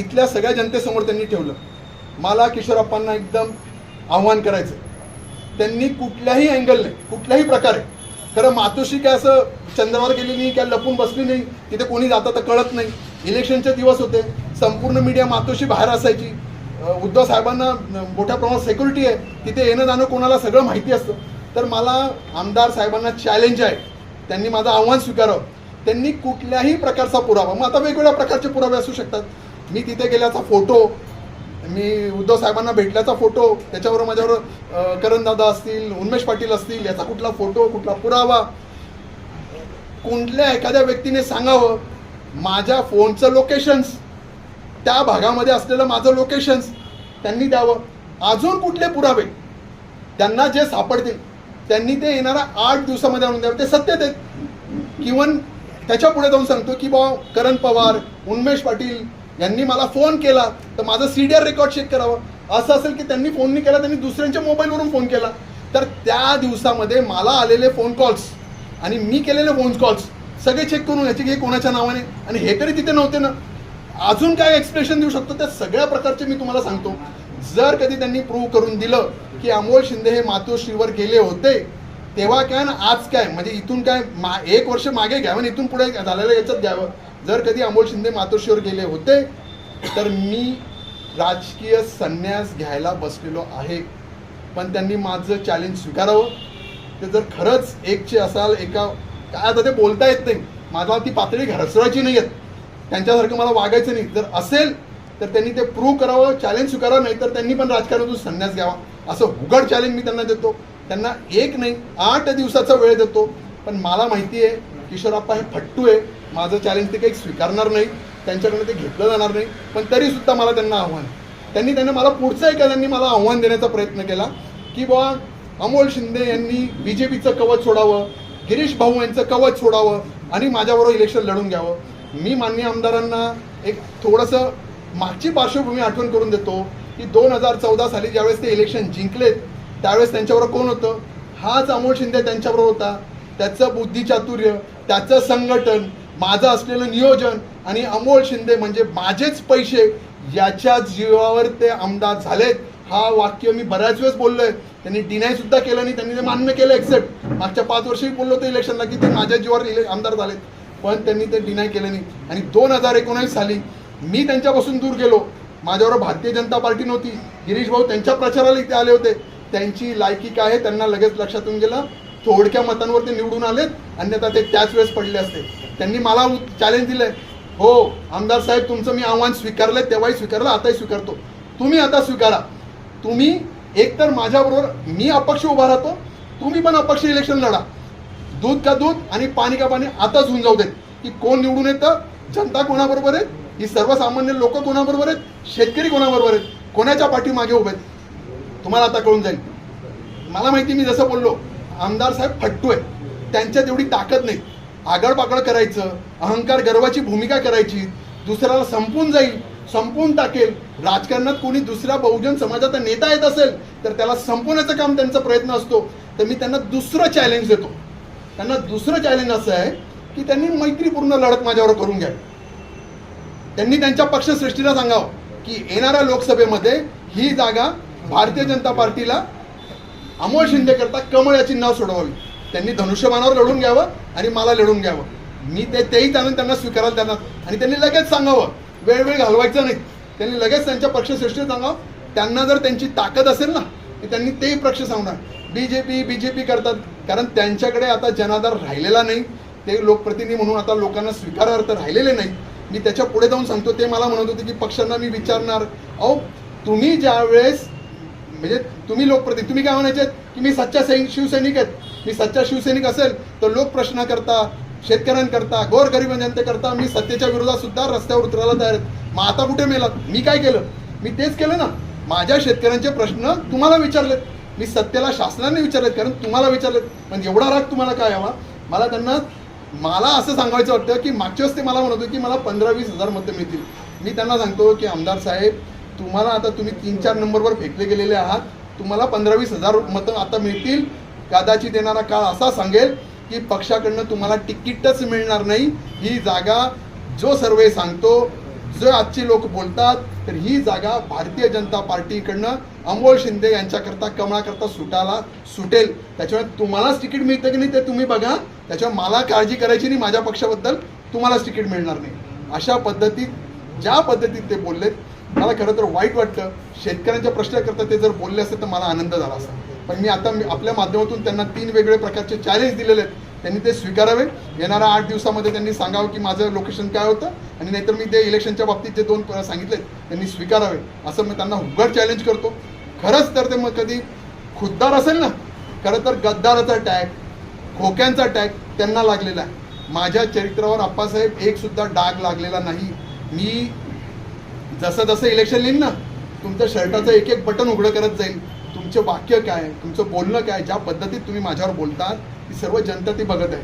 इथल्या सगळ्या जनतेसमोर त्यांनी ठेवलं. मला किशोरप्पांना एकदम आव्हान करायचं त्यांनी कुठल्याही अँगलने कुठल्याही प्रकारे खरं मातोश्री काय असं चंद्रावर गेली नाही काय लपून बसली नाही तिथे कोणी जातं तर कळत नाही. इलेक्शनचे दिवस होते संपूर्ण मीडिया मातोश्री बाहेर असायची. उद्धव साहेबांना मोठ्या प्रमाणात सेक्युरिटी आहे. तिथे येणं जाणं कोणाला सगळं माहिती असतं. तर मला आमदार साहेबांना चॅलेंज आहे. त्यांनी माझं आव्हान स्वीकारावं. त्यांनी कुठल्याही प्रकारचा पुरावा मग आता वेगवेगळ्या प्रकारचे पुरावे असू शकतात. मी तिथे गेल्याचा फोटो मी उद्धव साहेबांना भेटल्याचा फोटो त्याच्यावर माझ्यावर करण करणदादा असतील उन्मेष पाटील असतील याचा कुठला फोटो कुठला पुरावा? कुठल्या एखाद्या व्यक्तीने सांगावं? माझ्या फोनचं लोकेशन्स त्या भागामध्ये असलेलं माझं लोकेशन्स त्यांनी द्यावं. अजून कुठले पुरावे? त्यांना जे सापडतील त्यांनी ते येणाऱ्या आठ दिवसामध्ये आणून द्यावं. ते सत्य देत किंवा त्याच्या पुढे जाऊन सांगतो की बा करण पवार उन्मेष पाटील यांनी मला फोन केला तर माझं C D R record check करावं. असं असेल की त्यांनी फोन नाही केला त्यांनी दुसऱ्यांच्या मोबाईलवरून फोन केला. तर त्या दिवसामध्ये मला आलेले फोन कॉल्स आणि मी केलेले फोन कॉल्स सगळे चेक करून याचे की हे कोणाच्या नावाने आणि हे तरी तिथे नव्हते ना. अजून काय एक्सप्रेशन देऊ शकतो? त्या सगळ्या प्रकारचे मी तुम्हाला सांगतो. जर कधी त्यांनी प्रूव्ह करून दिलं की अमोल शिंदे हे मातोश्रीवर गेले होते तेव्हा काय ना आज काय म्हणजे इथून काय मा एक वर्ष मागे घ्यावं आणि म्हणजे इथून पुढे झालेलं याच्यात घ्यावं. जर कधी अमोल शिंदे मातोश्रीवर गेले होते तर मी राजकीय संन्यास घ्यायला बसलेलो आहे. पण त्यांनी माझं चॅलेंज स्वीकारावं. ते जर खरंच एकचे असाल एका काय आता ते बोलता येत नाही. माझा ती पातळी घरसरायची नाही आहेत. त्यांच्यासारखं मला वागायचं नाही. जर असेल तर त्यांनी ते प्रूव्ह करावं चॅलेंज स्वीकारावं नाही तर त्यांनी पण राजकारणातून संन्यास घ्यावा. असं उघड चॅलेंज मी त्यांना देतो. त्यांना एक नाही आठ दिवसाचा वेळ देतो. पण मला माहिती आहे किशोरप्पा हे फट्टू आहे. माझं चॅलेंज ते काही स्वीकारणार नाही. त्यांच्याकडनं ते घेतलं जाणार नाही. पण तरीसुद्धा मला त्यांना आव्हान त्यांनी त्यांना मला पुढचं एका त्यांनी मला आव्हान देण्याचा प्रयत्न केला की बुवा अमोल शिंदे यांनी बी जे पीचं कवच सोडावं गिरीश भाऊ यांचं कवच सोडावं आणि माझ्याबरोबर इलेक्शन लढून घ्यावं. मी मान्य आमदारांना एक थोडंसं मागची पार्श्वभूमी आठवण करून देतो की दोन हजार चौदा साली ज्यावेळेस ते इलेक्शन जिंकलेत त्यावेळेस त्यांच्याबरोबर कोण होतं? हाच अमोल शिंदे त्यांच्याबरोबर होता. त्याचं बुद्धिचातुर्य त्याचं संघटन माझं असलेलं नियोजन आणि अमोल शिंदे म्हणजे माझेच पैसे याच्या जीवावर ते आमदार झालेत. हा वाक्य मी बऱ्याच वेळेस बोललोय. त्यांनी डिनाय सुद्धा केलं नाही. त्यांनी ते मान्य केलं एक्सेप्ट मागच्या पाच वर्षी बोललो होतो इलेक्शनला की ते माझ्या जीवावर इले आमदार झालेत. पण त्यांनी ते डिनाय केलं नाही. आणि दोन हजार एकोणावीस साली मी त्यांच्यापासून दूर गेलो. माझ्यावर भारतीय जनता पार्टी नव्हती. गिरीश भाऊ त्यांच्या प्रचाराला इथे आले होते. त्यांची लायकी काय आहे त्यांना लगेच लक्षातून गेलं. थोडक्या मतांवर ते निवडून आलेत. अन्यथा ते त्याच वेळेस पडले असते. त्यांनी मला चॅलेंज दिलंय. हो आमदार साहेब तुमचं मी आव्हान स्वीकारलंय तेव्हाही स्वीकारलं आताही स्वीकारतो. तुम्ही आता स्वीकारा. तुम्ही एकतर माझ्याबरोबर मी अपक्ष उभा राहतो तुम्ही पण अपक्ष इलेक्शन लढा. दूध का दूध आणि पाणी का पाणी आताच होऊन जाऊ देत. की कोण निवडून येतं? जनता कोणाबरोबर आहे? ही सर्वसामान्य लोक कोणाबरोबर आहेत? शेतकरी कोणाबरोबर आहेत? कोणाच्या पाठीमागे उभे आहेत? तुम्हाला आता कळून जाईल. मला माहिती मी जसं बोललो आमदार साहेब फट्टू आहे त्यांच्यात एवढी ताकद नाही. आगळपागळ करायचं अहंकार गर्वाची भूमिका करायची दुसऱ्याला संपून जाईल संपून टाकेल. राजकारणात कोणी दुसऱ्या बहुजन समाजाचा नेता येत असेल तर त्याला संपवण्याचं काम त्यांचा प्रयत्न असतो. तर मी त्यांना दुसरं चॅलेंज देतो. त्यांना दुसरं चॅलेंज असं आहे की त्यांनी मैत्रीपूर्ण लढत माझ्यावर करून घ्या. त्यांनी त्यांच्या पक्षश्रेष्ठीला सांगावं की येणाऱ्या लोकसभेमध्ये ही जागा भारतीय जनता पार्टीला अमोल शिंदेकरता कमळ याची नाव सोडवावी. त्यांनी धनुष्यबाणावर लढून घ्यावं आणि मला लढून घ्यावं. मी ते तेही त्यानं त्यांना स्वीकारायला त्यांना. आणि त्यांनी लगेच सांगावं. वेळ वेळ घालवायचं नाही. त्यांनी लगेच त्यांच्या पक्षश्रेष्ठी सांगावं. त्यांना जर त्यांची ताकद असेल ना त्यांनी तेही पक्ष सांगणार. B J P B J P करतात. कारण त्यांच्याकडे आता जनाधार राहिलेला नाही. ते लोकप्रतिनिधी म्हणून आता लोकांना स्वीकारार्थ राहिलेले नाही मी त्याच्या पुढे जाऊन सांगतो. ते मला म्हणत होते की पक्षांना मी विचारणार. अहो तुम्ही ज्या वेळेस म्हणजे तुम्ही लोकप्रतिनिधी तुम्ही काय म्हणायचे? की मी सच्चा सैनिक शिवसैनिक आहेत. मी सच्चा शिवसैनिक असेल तर लोक प्रश्न करता शेतकऱ्यांकरता गोरगरीब जनतेकरता मी सत्तेच्या विरोधात सुद्धा रस्त्यावर उतरायला तयार आहेत. मग आता कुठे मेलात? मी काय केलं? मी तेच केलं ना. माझ्या शेतकऱ्यांचे प्रश्न तुम्हाला विचारलेत. मी सत्तेला शासनाने विचारलेत कारण तुम्हाला विचारलेत. पण एवढा राग तुम्हाला काय हवा मला त्यांना मला असं सांगायचं वाटतं की मागच्या वेळेस ते मला म्हणत होते की मला पंधरा वीस हजार मतं मिळतील. मी त्यांना सांगतो की आमदार साहेब तुम्हाला आता तुम्ही तीन चार नंबरवर फेकले गेलेले आहात. तुम्हाला पंधरा वीस हजार मतं आता मिळतील. कदाचित येणारा काळ असा सांगेल की पक्षाकडनं तुम्हाला तिकीटच मिळणार नाही. ही जागा जो सर्वे सांगतो जो आजची लोक बोलतात तर ही जागा भारतीय जनता पार्टीकडनं अमोल शिंदे यांच्याकरता कमळाकरता सुटायला सुटेल. त्याच्यामुळे तुम्हालाच तिकीट मिळतं की नाही ते तुम्ही बघा. त्याच्यामुळे मला काळजी करायची नाही माझ्या पक्षाबद्दल. तुम्हालाच तिकीट मिळणार नाही. अशा पद्धतीत ज्या पद्धतीत ते बोललेत मला खरं तर वाईट वाटतं. शेतकऱ्यांच्या प्रश्नाकरता ते जर बोलले असते तर मला आनंद झाला असता पण मी आता मी आपल्या माध्यमातून त्यांना तीन वेगळे प्रकारचे चॅलेंज दिलेले आहेत. त्यांनी ते स्वीकारावे. येणाऱ्या आठ दिवसामध्ये त्यांनी सांगावं की माझं लोकेशन काय होतं आणि नाहीतर मी ते इलेक्शनच्या बाबतीत जे दोन सांगितले त्यांनी स्वीकारावे. असं मी त्यांना उघड चॅलेंज करतो. खरंच तर ते मग कधी खुद्दार असेल ना खरं तर गद्दाराचा टॅग खोक्यांचा टॅग त्यांना लागलेला आहे. माझ्या चरित्रावर आप्पासाहेब एकसुद्धा डाग लागलेला नाही. मी जसं जसं इलेक्शन येईल ना तुमच्या शर्टाचं एक एक बटन उघडं करत जाईल. तुमचं वाक्य काय तुमचं बोलणं काय ज्या पद्धतीत तुम्ही माझ्यावर बोलतात ती सर्व जनता ती बघत आहे.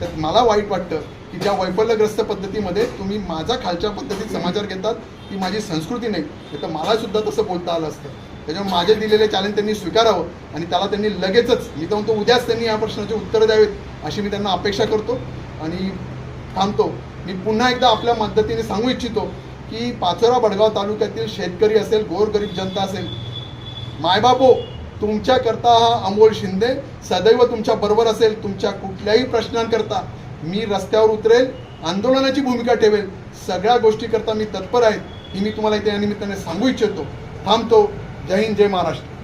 तर मला वाईट वाटतं की ज्या वैफल्यग्रस्त पद्धतीमध्ये तुम्ही माझ्या खालच्या पद्धतीत समाचार घेतात ती माझी संस्कृती नाही. तर मला सुद्धा तसं बोलता आलं असतं. त्याच्यामुळे माझे दिलेले चॅलेंज त्यांनी स्वीकारावं आणि त्याला त्यांनी लगेचच मी तर म्हणतो उद्याच त्यांनी या प्रश्नाचे उत्तरं द्यावेत अशी मी त्यांना अपेक्षा करतो. आणि थांबतो. मी पुन्हा एकदा आपल्या मदतीने सांगू इच्छितो की पाचोरा बडगाव तालुक्यातील शेतकरी असेल गोरगरीब जनता असेल मायबापो तुमच्याकरता हा अमोल शिंदे सदैव तुमच्या बरोबर असेल तुमच्या कुठल्याही प्रश्नांकरता मी रस्त्यावर उतरेल आंदोलनाची भूमिका ठेवेल सगळ्या गोष्टीकरता मी तत्पर आहे ही मी तुम्हाला इथे या निमित्ताने सांगू इच्छितो. थांबतो. जय हिंद जय महाराष्ट्र.